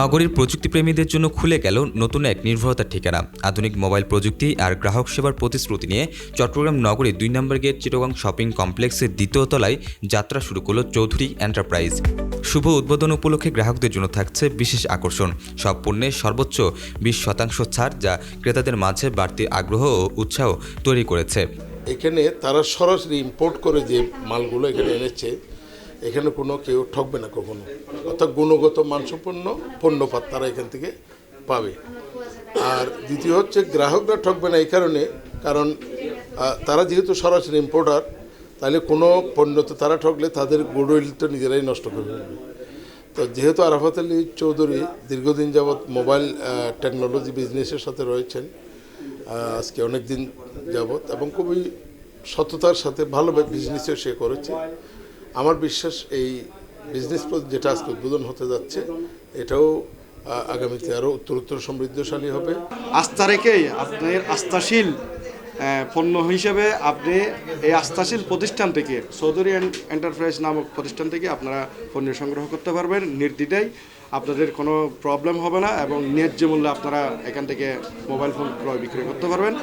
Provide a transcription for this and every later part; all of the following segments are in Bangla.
নগরীর প্রযুক্তিপ্রেমীদের জন্য খুলে গেল নতুন এক নির্ভরতার ঠিকানা। আধুনিক মোবাইল প্রযুক্তি আর গ্রাহক সেবার প্রতিশ্রুতি নিয়ে চট্টগ্রাম নগরীর দুই নম্বর গেট চিটগাং শপিং কমপ্লেক্সের দ্বিতীয় তলায় যাত্রা শুরু করল চৌধুরী এন্টারপ্রাইজ। শুভ উদ্বোধন উপলক্ষে গ্রাহকদের জন্য থাকছে বিশেষ আকর্ষণ। সব পণ্যে সর্বোচ্চ বিশ শতাংশ ছাড় যা ক্রেতাদের মাঝে বাড়তি আগ্রহ ও উৎসাহ তৈরি করেছে। এখানে তারা সরাসরি ইম্পোর্ট করে যে মালগুলো এখানে এনেছে এখানে কোনো কেউ ঠকবে না কখনো। অর্থাৎ গুণগত মানসম্পন্ন পণ্যপাত তারা এখান থেকে পাবে। আর দ্বিতীয় হচ্ছে গ্রাহকরা ঠকবে না এই কারণে, কারণ তারা যেহেতু সরাসরি ইম্পোর্টার তাহলে কোনো পণ্য তো তারা ঠকলে তাদের গুডউইল তো নিজেরাই নষ্ট করে ফেলবে তো যেহেতু আরাফাত আলী চৌধুরী দীর্ঘদিন যাবৎ মোবাইল টেকনোলজি বিজনেসের সাথে রয়েছেন আজকে অনেক দিন যাবৎ এবং খুবই সততার সাথে ভালো বিজনেসও সে করেছে। আমার বিশ্বাস এই বিজনেস যেটা আজকে উদ্বোধন হতে যাচ্ছে, এটাও আগামীতে আরও উত্তরোত্তর সমৃদ্ধশালী হবে। আস্থা রেখেই আপনার আস্থাশীল পণ্য হিসেবে আপনি এই আস্থাশীল প্রতিষ্ঠান থেকে চৌধুরী এন- এন্টারপ্রাইজ নামক প্রতিষ্ঠান থেকে আপনারা পণ্য সংগ্রহ করতে পারবেন নির্দ্বিধায়। আপনাদের কোনো প্রবলেম হবে না এবং ন্যায্য মূল্যে আপনারা এখান থেকে মোবাইল ফোন ক্রয় বিক্রয় করতে পারবেন।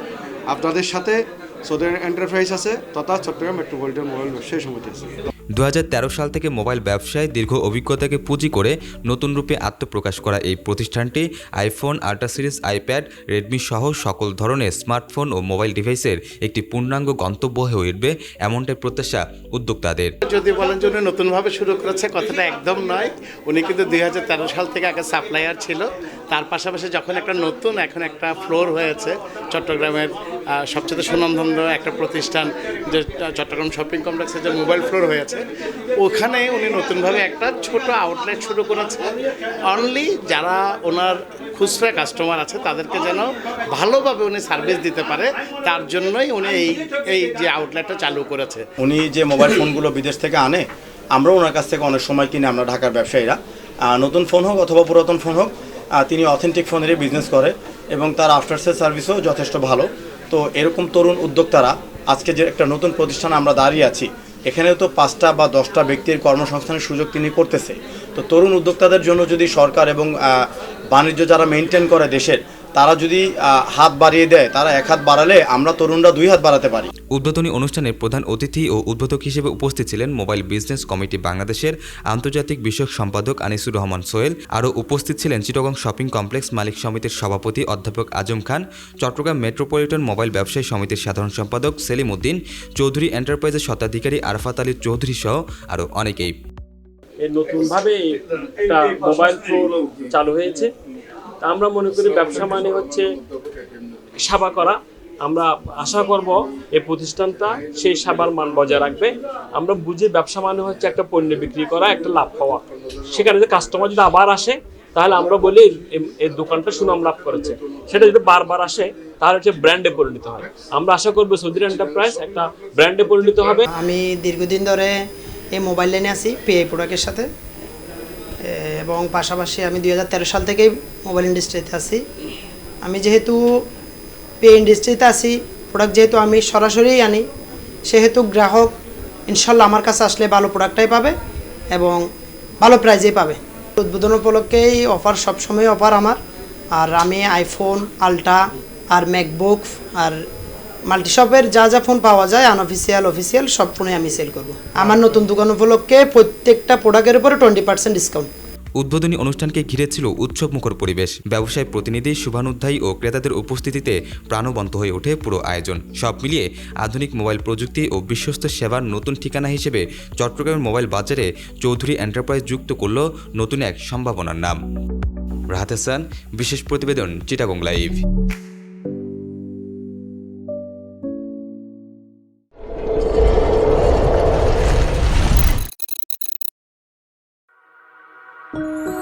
আপনাদের সাথে চৌধুরী এন্টারপ্রাইজ আছে, তথা চট্টগ্রাম মেট্রোপলিটন মোবাইল ব্যবসায়ী সমিতি আছে। দু হাজার তেরো সাল থেকে মোবাইল ব্যবসায় দীর্ঘ অভিজ্ঞতাকে পুঁজি করে নতুন রূপে আত্মপ্রকাশ করা এই প্রতিষ্ঠানটি iPhone, ultra series, iPad, Redmi সহ সকল ধরনের স্মার্টফোন ও মোবাইল ডিভাইসের একটি পূর্ণাঙ্গ গন্তব্য হয়ে উঠবে এমনটাই প্রত্যাশা উদ্যোক্তাদের। যদি বলেন যে উনি নতুনভাবে শুরু করেছে, কথাটা একদম নয়। উনি কিন্তু দুই হাজার তেরো সাল থেকে আগে সাপ্লায়ার ছিল। তার পাশাপাশি যখন একটা নতুন, এখন একটা ফ্লোর হয়েছে, চট্টগ্রামের সবচেয়ে সুনামধন্য একটা প্রতিষ্ঠান যে চট্টগ্রাম শপিং কমপ্লেক্সে যে মোবাইল ফ্লোর হয়েছে, ওখানে উনি নতুনভাবে একটা ছোট আউটলেট শুরু করেছে অনলি যারা ওনার খুচরা কাস্টমার আছে, তাদেরকে যেন ভালোভাবে উনি সার্ভিস দিতে পারে, তার জন্যই উনি এই এই যে আউটলেটটা চালু করেছে। উনি যে মোবাইল ফোনগুলো বিদেশ থেকে আনে, আমরাও ওনার কাছ থেকে অনেক সময় কিনে, আমরা ঢাকার ব্যবসায়ীরা। নতুন ফোন হোক অথবা পুরাতন ফোন হোক তিনি অথেন্টিক ফোনেরই বিজনেস করে এবং তার আফটার সেল সার্ভিসও যথেষ্ট ভালো। তো এরকম তরুণ উদ্যোক্তারা আজকে যে একটা নতুন প্রতিষ্ঠানে আমরা দাঁড়িয়ে আছি, এখানেও তো পাঁচটা বা দশটা ব্যক্তির কর্মসংস্থানের সুযোগ তিনি করতেছে। তো তরুণ উদ্যোক্তাদের জন্য যদি সরকার এবং বাণিজ্য যারা মেনটেন করে দেশের তারা যদি হাত বাড়িয়ে দেয় তারা এক হাত বাড়ালে আমরা তরুণরা দুই হাত বাড়াতে পারি। উদ্বোধনী অনুষ্ঠানের প্রধান অতিথি ও উদ্বোধক হিসেবে উপস্থিত ছিলেন মোবাইল বিজনেস কমিটি বাংলাদেশের আন্তর্জাতিক বিষয়ক সম্পাদক আনিসুর রহমান সোহেল। আরও উপস্থিত ছিলেন চিটগং শপিং কমপ্লেক্স মালিক সমিতির সভাপতি অধ্যাপক আজম খান চট্টগ্রাম মেট্রোপলিটন মোবাইল ব্যবসায়ী সমিতির সাধারণ সম্পাদক সেলিম উদ্দিন চৌধুরী এন্টারপ্রাইজের স্বত্বাধিকারী আরফাত আলী চৌধুরী সহ আরও অনেকেই। এই নতুনভাবে একটা মোবাইল ফোন চালু হয়েছে। তা আমরা মনে করি ব্যবসা মানে হচ্ছে সেবা করা। আমরা আশা করব এই প্রতিষ্ঠানটা সেই সেবার মান বজায় রাখবে। আমরা বুঝি ব্যবসা মানে হচ্ছে একটা পণ্য বিক্রি করা, একটা লাভ পাওয়া। সেখানে যদি কাস্টমার যদি আবার আসে, তাহলে আমরা বলি এই- দোকানটা সুনাম লাভ করেছে। সেটা যদি বারবার আসে, তাহলে হচ্ছে ব্র্যান্ডে পরিণত হয়। আমরা আশা করব সৌদি এন্টারপ্রাইজ একটা ব্র্যান্ডে পরিণত হবে। আমি দীর্ঘদিন ধরে এই মোবাইল লাইনে আছি পিআই প্রোডাক্টের সাথে। এবং পাশাপাশি আমি দু হাজার তেরো সাল থেকেই মোবাইল ইন্ডাস্ট্রিতে আছি। আমি যেহেতু পে ইন্ডাস্ট্রিতে আছি প্রোডাক্ট যেহেতু আমি সরাসরি আনি, সেহেতু গ্রাহক ইনশাল্লাহ আমার কাছে আসলে ভালো প্রোডাক্টটাই পাবে এবং ভালো প্রাইজেই পাবে। উদ্বোধন উপলক্ষেই অফার সবসময় অফার আমার। আর আমি আইফোন আলট্রা আর ম্যাকবুক আর মাল্টিশপের যা যা ফোন পাওয়া যায় আনঅফিসিয়াল অফিসিয়াল সব ফোনে আমি সেল করব। আমার নতুন দোকান উপলক্ষে প্রত্যেকটা প্রোডাক্টের উপরে টোয়েন্টি পার্সেন্ট ডিসকাউন্ট উদ্বোধনী অনুষ্ঠানকে ঘিরে ছিল উৎসবমুখর পরিবেশ। ব্যবসায় প্রতিনিধি শুভানুধ্যায়ী ও ক্রেতাদের উপস্থিতিতে প্রাণবন্ত হয়ে ওঠে পুরো আয়োজন। সব মিলিয়ে আধুনিক মোবাইল প্রযুক্তি ও বিশ্বস্ত সেবার নতুন ঠিকানা হিসেবে চট্টগ্রামের মোবাইল বাজারে চৌধুরী এন্টারপ্রাইজ যুক্ত করল নতুন এক সম্ভাবনার নাম। রাহাত বিশেষ প্রতিবেদন, চিটাগং লাইভ Música